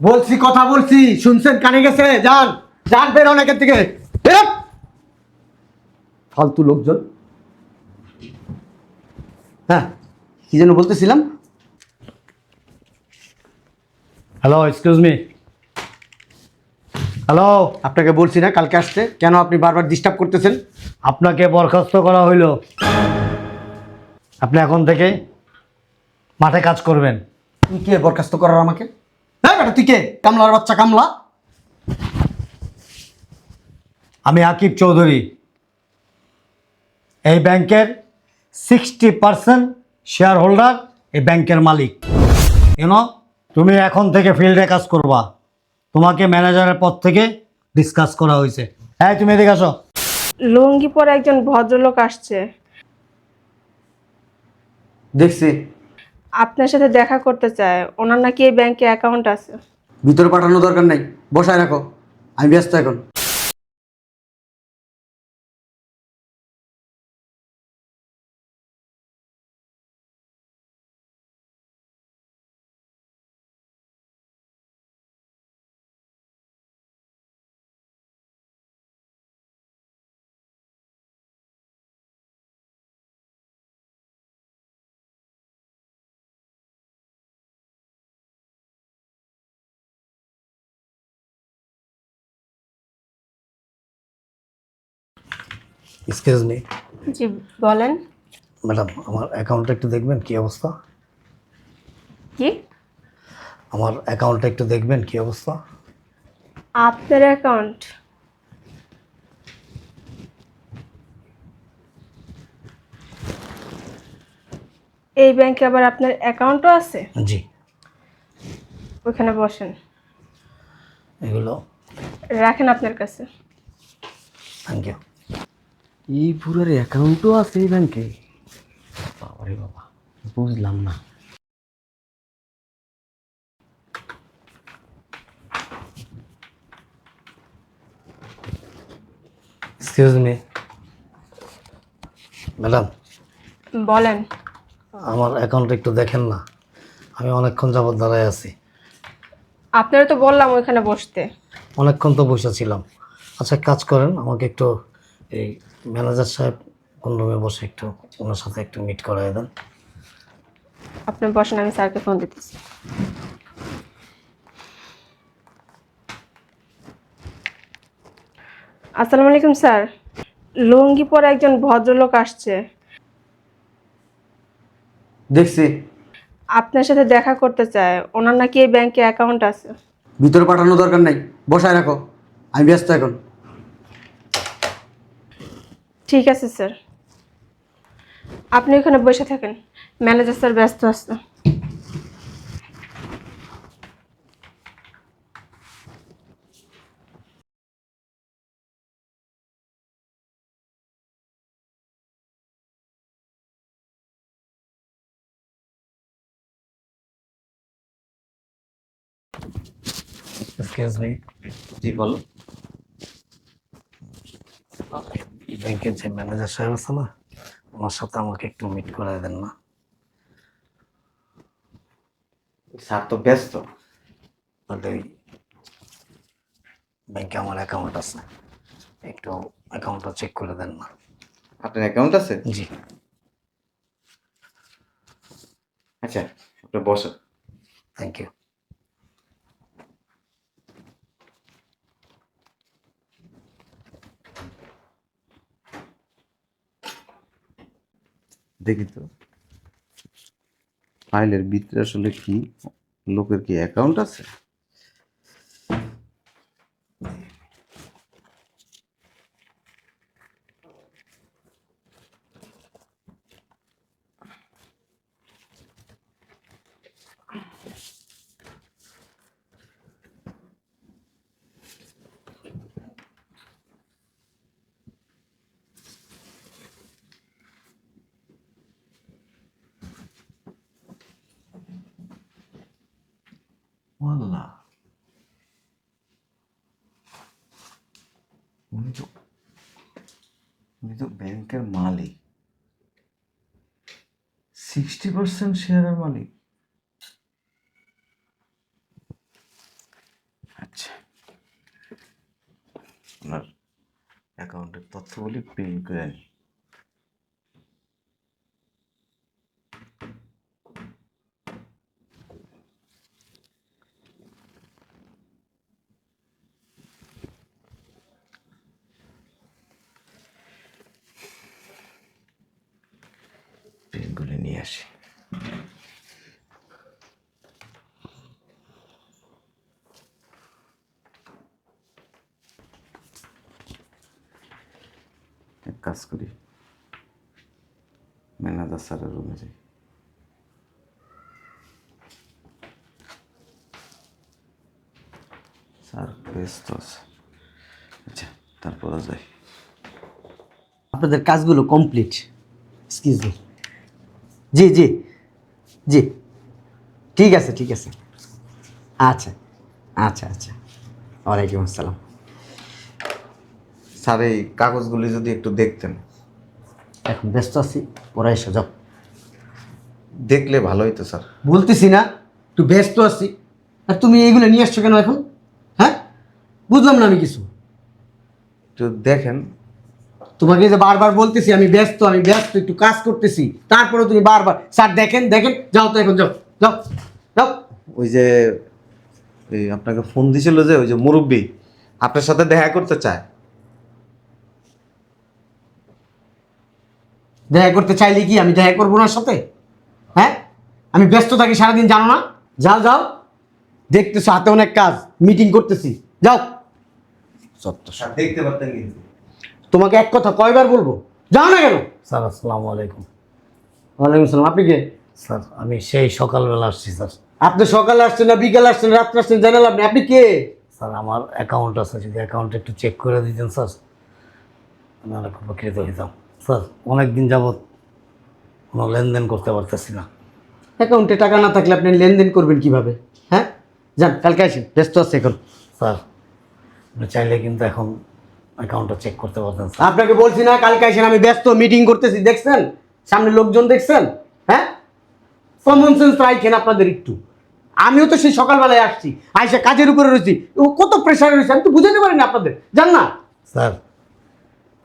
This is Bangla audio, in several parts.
বলছি কথা বলছি। শুনছেন? কানে গেছে? যান যান বের অনেকের থেকে। ফালতু লোকজন। হ্যাঁ কি যেন বলতেছিলাম? হ্যালো এক্সকিউজ মি হ্যালো আপনাকে বলছি না কালকে আসতে। কেন আপনি বারবার ডিস্টার্ব করতেছেন? আপনাকে বরখাস্ত করা হইল। আপনি এখন থেকে মাঠে কাজ করবেন। কে বরখাস্ত করার আমাকে? হ্যাঁ বেটা তুই কে? কামলার বাচ্চা কামলা? আমি আকিব চৌধুরী। এই ব্যাংকের সিক্সটি পার্সেন্ট শেয়ার হোল্ডার এই ব্যাংকের মালিক। কেন তুমি এখন থেকে ফিল্ডে কাজ করবা। তোমাকে ম্যানেজারের পদ থেকে ডিসকাস করা হয়েছে। হ্যাঁ তুমি এদিকে আসো। লুঙ্গি পরে একজন ভদ্রলোক আসছে। দেখছি। আপনার সাথে দেখা করতে চায়, ওনার নাকি এই ব্যাংকে অ্যাকাউন্ট আছে। ভিতরে পাঠানো দরকার নাই। বসায় রাখো। আমি ব্যস্ত এখন। এক্সকিউজ মি জি বলেন। ম্যাডাম আমার অ্যাকাউন্টটা একটু দেখবেন কি অবস্থা? কি আমার অ্যাকাউন্টটা একটু দেখবেন কি অবস্থা? আপনার অ্যাকাউন্ট? এই ব্যাংকে আবার আপনার অ্যাকাউন্টও আছে? জি। ওখানে বসেন। এগুলো রাখেন আপনার কাছে। থ্যাংক ইউ এই পুরার অ্যাকাউন্টও আছে এই ব্যাংকে বাবারে বাবা বুঝলাম না। এক্সকিউজ মি ম্যাডাম বলেন। আমার অ্যাকাউন্ট একটু দেখেন না। আমি অনেকক্ষণ যাবত দাঁড়ায় আছি। আপনারা তো বললাম ওইখানে বসতে। অনেকক্ষণ তো বসেছিলাম আচ্ছা এক কাজ করেন আমাকে একটু এই ম্যানেজার সাহেব কোন রুমে বসে একটু ওনার সাথে একটু মিট করাই দেন। আপনি বসেন আমি স্যারকে ফোন দিতেছি। আসসালামু আলাইকুম স্যার। লুঙ্গি পরে একজন ভদ্রলোক আসছে। দেখছি। আপনার সাথে দেখা করতে চায়। ওনার নাকি এই ব্যাংকে অ্যাকাউন্ট আছে। ভিতরে পাঠানো দরকার নাই। বসায় রাখো। আমি ব্যস্ত এখন। ঠিক আছে স্যার। আপনি ওখানে বসে থাকেন। ম্যানেজার স্যার ব্যস্ত আছে। এক্সকিউজ মি জি বলো ব্যাংকের যে ম্যানেজার সাহেব আছে না ওনার সাথে আমাকে একটু মিট করে দেন না। স্যার তো ব্যস্ত। তাহলে ব্যাংকে আমার অ্যাকাউন্ট আছে। একটু অ্যাকাউন্টটা চেক করে দেন না। আপনার অ্যাকাউন্ট আছে? জি। আচ্ছা আপনি বসেন। থ্যাংক ইউ দেখি তো। ফাইলের ভিতরে আসলে কি? লোকের কি অ্যাকাউন্ট আছে? আল্লাহ উনি তো উনি তো ব্যাংকের মালিক। সিক্সটি পার্সেন্ট শেয়ারের মালিক। আচ্ছা। আপনার অ্যাকাউন্টের তথ্যগুলি প্রিন্ট করে নিই এক কাজ করি। ম্যানেজার স্যারের রুমে যাই। স্যার ব্যস্ত আচ্ছা তারপরে যাই। আপনাদের কাজগুলো কমপ্লিট এক্সকিউজ মি জি জি জি। ঠিক আছে ঠিক আছে। আচ্ছা আচ্ছা আচ্ছা। ওয়ালাইকুম আসসালাম। স্যার এই কাগজগুলি যদি একটু দেখতেন। এখন ব্যস্ত আছি পরে এসো যাও। দেখলে ভালো হইতো স্যার। বলতেছি না একটু ব্যস্ত আছি। আর তুমি এইগুলো নিয়ে আসছো কেন এখন? হ্যাঁ? বুঝলাম না আমি কিছু। একটু দেখেন। তোমাকে যে বারবার বলতেছি আমি ব্যস্ত আমি ব্যস্ত একটু কাজ করতেছি। তারপরে তুমি বারবার স্যার দেখেন দেখেন যাও তো এখন যাও যাও যাও। ওই যে এই আপনাকে ফোন দিছিল যে ওই যে মুরব্বী আপনার সাথে দেখা করতে চায়। দেখা করতে চাইলে কি আমি দেখা করব না ওর সাথে? হ্যাঁ? আমি ব্যস্ত থাকি সারাদিন জানো না? যাও যাও। দেখতেছো হাতে অনেক কাজ। মিটিং করতেছি। যাও। দেখতে পারতেন কিন্তু। তোমাকে এক কথা কয়বার বলব? যাও না কেন? স্যার আসসালামু আলাইকুম। ওয়ালাইকুম আসসালাম। আপনি কে? স্যার আমি সেই সকালবেলা আসছি স্যার। আপনি সকালে আসছেন না বিকালে আসছেন রাত্রে আসছেন জানাল আপনি আপনি কে? স্যার আমার অ্যাকাউন্ট আছে যদি অ্যাকাউন্ট একটু চেক করে দিতেন স্যার। আমি অনেক উপকৃত হইতাম স্যার অনেক দিন যাবৎ কোনো লেনদেন করতে পারতেছি না। অ্যাকাউন্টে টাকা না থাকলে আপনি লেনদেন করবেন কীভাবে? হ্যাঁ? যান কালকে আসেন ব্যস্ত আছে এখন। স্যার আপনি চাইলে কিন্তু এখন অ্যাকাউন্টটা চেক করতে পারতেন স্যার। আপনাকে বলছি না কালকে আসেন আমি ব্যস্ত মিটিং করতেছি দেখছেন? সামনে লোকজন দেখছেন? হ্যাঁ? কমন সেন্স রাখেন আপনাদের একটু। আমিও তো সেই সকালবেলায় আসছি আইসা কাজের উপরে রয়েছি। ও কত প্রেশার রয়েছে আমি তো বুঝাতে পারি না আপনাদের। জান না। স্যার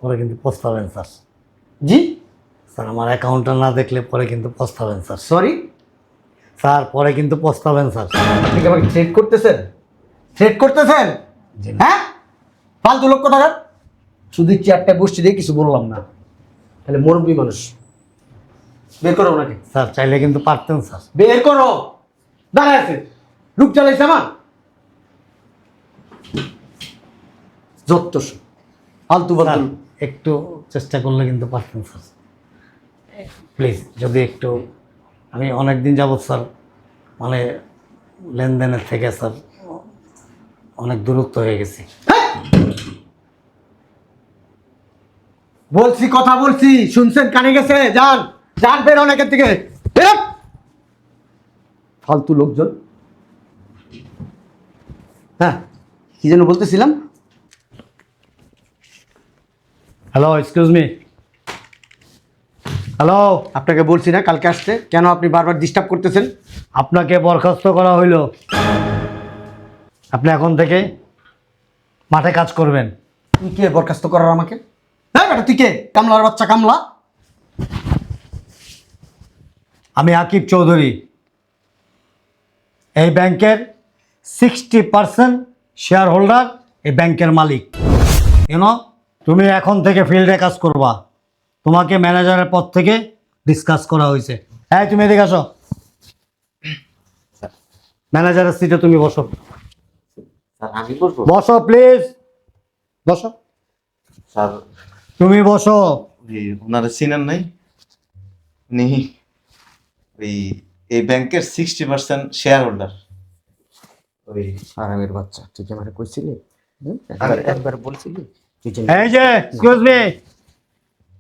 পরে কিন্তু পস্তাবেন স্যার। জি? স্যার আমার অ্যাকাউন্টটা না দেখলে পরে কিন্তু পস্তাবেন স্যার। সরি স্যার পরে কিন্তু পস্তাবেন স্যার। আপনি কি আমাকে থ্রেট করতেছেন? থ্রেট করতেছেন। হ্যাঁ? ফালতু লোক কথা শুধু চেয়ারটা বসছি দিয়ে কিছু বললাম না। তাহলে মুরব্বী মানুষ বের করো ওনাকে। স্যার চাইলে কিন্তু পারতেন স্যার। বের করো! দাঁড়ায় আছে। লুক চালাইছে আমার। যত সব। ফালতু ফালতু একটু চেষ্টা করলে কিন্তু পারতেন স্যার প্লিজ যদি একটু, আমি অনেক দিন যাবৎ স্যার মানে লেনদেনের থেকে স্যার অনেক দূরত্ব হয়ে গেছি। বলছি, কথা বলছি, শুনছেন, কানে গেছে, যান যান বের অনেকের থেকে। ফালতু লোকজন। হ্যাঁ কি যেন বলতেছিলাম? হ্যালো এক্সকিউজ মি হ্যালো আপনাকে বলছি না কালকে আসতে কেন আপনি বারবার ডিস্টার্ব করতেছেন? আপনাকে বরখাস্ত করা হইল। আপনি এখন থেকে মাঠে কাজ করবেন। তুই কে বরখাস্ত করার আমাকে? হ্যাঁ বেটা তুই কে? কামলার বাচ্চা কামলা? আমি আকিব চৌধুরী। এই ব্যাংকের সিক্সটি পার্সেন্ট শেয়ার হোল্ডার এই ব্যাংকের মালিক। ইউনো তুমি এখন থেকে ফিল্ডে কাজ করবা। তোমাকে ম্যানেজারের পদ থেকে ডিসকাস করা হয়েছে। হ্যাঁ তুমি এদিকে আসো। ম্যানেজারের সিটে তুমি বসো। স্যার আমি বলব বসো প্লিজ বসো। স্যার। তুমি বসো। ওনারা চিনেন নাই? উনি ওই এই ব্যাংকের সিক্সটি পার্সেন্ট শেয়ার হোল্ডার ওই আরামের বাচ্চা। তুই কি আমার কইছিলি? একবার- বলছিলি? এই যে excuse me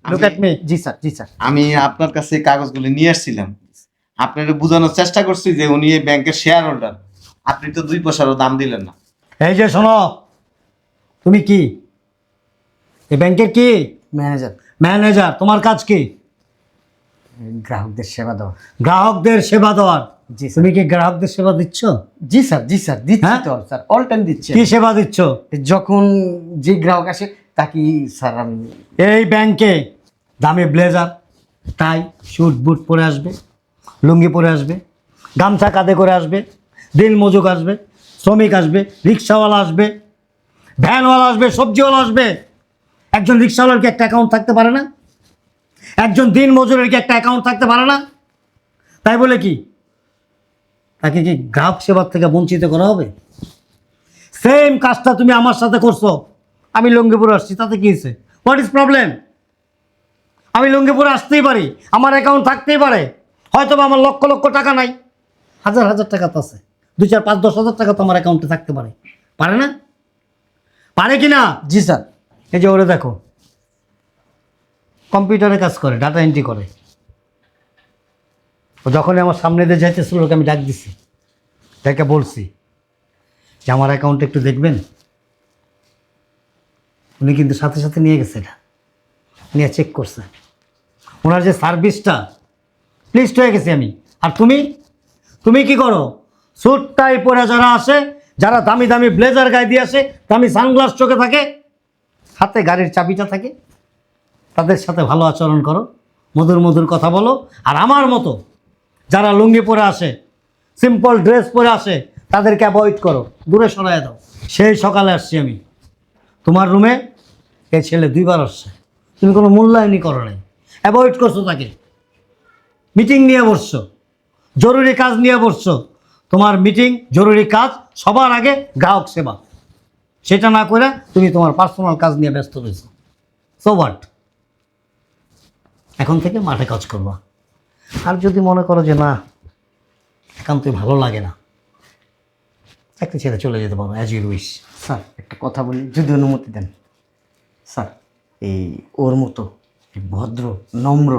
look at me G sir জি স্যার। আমি আপনার কাছে কাগজগুলো নিয়ে আসছিলাম। আপনাকে বোঝানোর চেষ্টা করছি যে উনি এই ব্যাংকের শেয়ার হোল্ডার আপনি তো দুই পয়সারও দাম দিলেন না। এই যে শোনো। তুমি কি? এই ব্যাংকের কি? ম্যানেজার ম্যানেজার তোমার কাজ কি? গ্রাহকদের সেবা দেওয়া। গ্রাহকদের সেবা দেওয়ার। জি তুমি কি গ্রাহকদের সেবা দিচ্ছ? জি স্যার জি স্যার দিচ্ছি হ্যাঁ? তো স্যার অল টাইম দিচ্ছি কি সেবা দিচ্ছ? যখন যে গ্রাহক আসে তা কি স্যার আমি এই ব্যাংকে দামি ব্লেজার টাই স্যুট বুট পরে আসবে লুঙ্গি পরে আসবে গামছা কাঁধে করে আসবে দিন মজুক আসবে শ্রমিক আসবে রিক্সাওয়ালা আসবে ভ্যানওয়ালা আসবে সবজিওয়ালা আসবে। একজন রিক্সাওয়ালার কি একটা অ্যাকাউন্ট থাকতে পারে না? একজন দিন মজুরের কি একটা অ্যাকাউন্ট থাকতে পারে না? তাই বলে কি? তাকে কি গ্রাহক সেবার থেকে বঞ্চিত করা হবে? সেম কাজটা তুমি আমার সাথে করছ। আমি লঙ্গিপুরে আসছি, তাতে কি হয়েছে? হোয়াট ইজ প্রবলেম আমি লঙ্গিপুরে আসতেই পারি, আমার অ্যাকাউন্ট থাকতেই পারে। হয়তো আমার লক্ষ লক্ষ টাকা নাই। হাজার হাজার টাকা তো আছে। দু চার পাঁচ দশ হাজার টাকা তো আমার অ্যাকাউন্টে থাকতে পারে। পারে না? পারে কি না? জি স্যার। এই যে ওরে দেখো, কম্পিউটারে কাজ করে ডাটা এন্ট্রি করে। ও যখনই আমার সামনে দিয়ে যাইতেছিল, ওকে আমি ডাক দিছি। তাকে বলছি যে, আমার অ্যাকাউন্ট একটু দেখবেন? উনি কিন্তু সাথে সাথে নিয়ে গেছে এটা। নিয়ে চেক করছে। ওনার যে সার্ভিসটা প্লিজড হয়ে গেছি আমি। আর তুমি? তুমি কি করো? স্যুট টাই পরে যারা আসে, যারা দামি দামি ব্লেজার গায়ে দিয়ে আসে, দামি সানগ্লাস চোখে থাকে, হাতে গাড়ির চাবিটা থাকে, তাদের সাথে ভালো আচরণ করো, মধুর মধুর কথা বলো, আর আমার মতো যারা লুঙ্গি পরে আসে সিম্পল ড্রেস পরে আসে, তাদেরকে অ্যাভয়েড করো। দূরে সরাই দাও। সেই সকালে আসছি আমি। তোমার রুমে এই ছেলে দুইবার আসছে। তুমি কোনো মূল্যায়নই করো নাই। অ্যাভয়েড করছ তাকে। মিটিং নিয়ে বসছো। জরুরি কাজ নিয়ে বসছো। তোমার মিটিং জরুরি কাজ, সবার আগে গ্রাহক সেবা। সেটা না করে তুমি তোমার পার্সোনাল কাজ নিয়ে ব্যস্ত রয়েছো। সো হোয়াট এখন থেকে মাঠে কাজ করবা। আর যদি মনে করো যে না একান্তই ভালো লাগে না চাকরি ছেড়ে চলে যেতে পারো অ্যাজ ইউ উইশ স্যার একটা কথা বলি যদি অনুমতি দেন। স্যার এই ওর মতো ভদ্র নম্র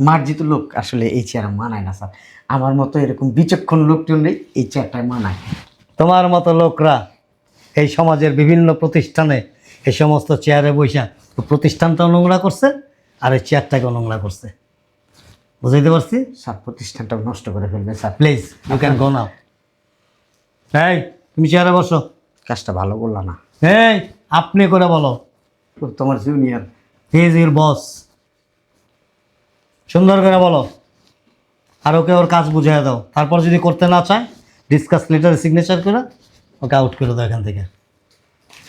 মার্জিত লোক আসলে এই চেয়ার মানায় না স্যার। আমার মতো এরকম বিচক্ষণ লোকজন নেই এই চেয়ারটায় মানায়। তোমার মতো লোকরা এই সমাজের বিভিন্ন প্রতিষ্ঠানে এই সমস্ত চেয়ারে বৈশা প্রতিষ্ঠানটাও নোংরা করছে আর এই চেয়ারটাকেও নোংরা করছে। বুঝাইতে পারছি? স্যার প্রতিষ্ঠানটা নষ্ট করে ফেলবে sir please you can go now এই তুমি চেয়ারে বসো। কাজটা ভালো বললা না। এই আপনি করে বলো। তোমার junior he is your boss সুন্দর করে বলো। আর ওকে ওর কাজ বুঝিয়ে দাও। তারপর যদি করতে না চায় ডিসকাস লেটারে সিগনেচার করে ওকে আউট করে দাও এখান থেকে।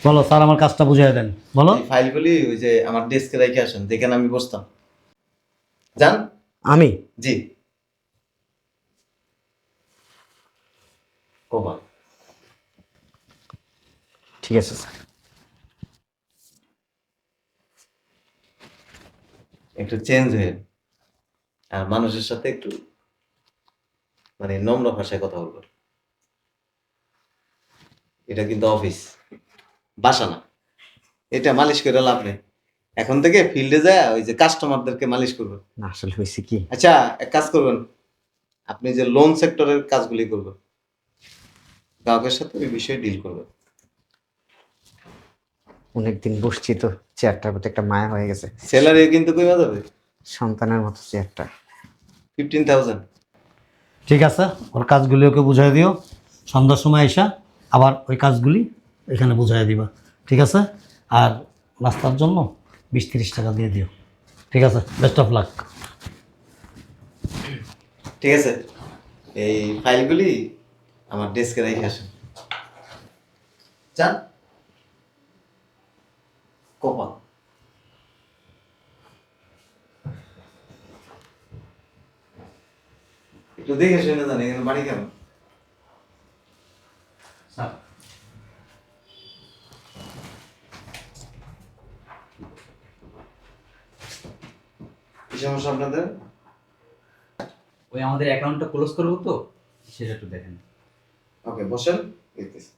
বলো স্যার আমার কাজটা বুঝিয়ে দেন। বলো। এই ফাইলগুলি ওই যে আমার ডেস্কে রেখে আসেন যেখানে আমি বসতাম। যান। আমি? জি। কোমা। ঠিক আছে স্যার। একটু চেঞ্জ হয়ে আর মানুষের সাথে একটু মানে নম্র ভাষায় কথা বলব। এটা কিন্তু অফিস বাসা না। এটা মালিশ করে লাভ নেই। এখন থেকে ফিল্ডে যায় ওই যে কাস্টমারদেরকে মালিশ করবে না আসলে হয়েছে কি? আচ্ছা এক কাজ করবেন আপনি যে লোন সেক্টরের কাজগুলি করবেন গ্রাহকের সাথে ওই বিষয়ে ডিল করবেন। অনেকদিন বসছি তো চেয়ারটার প্রতি একটা মায়া হয়ে গেছে। স্যালারি কিন্তু কমে যাবে। সন্তানের মতো চেয়ারটা ফিফটিন থাউজেন্ড ঠিক আছে ওর কাজগুলি ওকে বুঝাই দিও। সন্ধ্যার সময় এসা আবার ওই কাজগুলি এখানে বুঝাই দিবা। ঠিক আছে? আর নাস্তার জন্য বিশ তিরিশ টাকা দিয়ে দিও। ঠিক আছে? বেস্ট অফ লাক ঠিক আছে? এই ফাইলগুলি আমার ডেস্কে রেখে আসেন। যান কপাল। একটু দেখে শুনে জানি বাড়ি কেন কি সমস্যা আপনাদের? ওই আমাদের অ্যাকাউন্টটা ক্লোজ করব তো সেটা একটু দেখেন। ওকে বসেন। দেখতেছি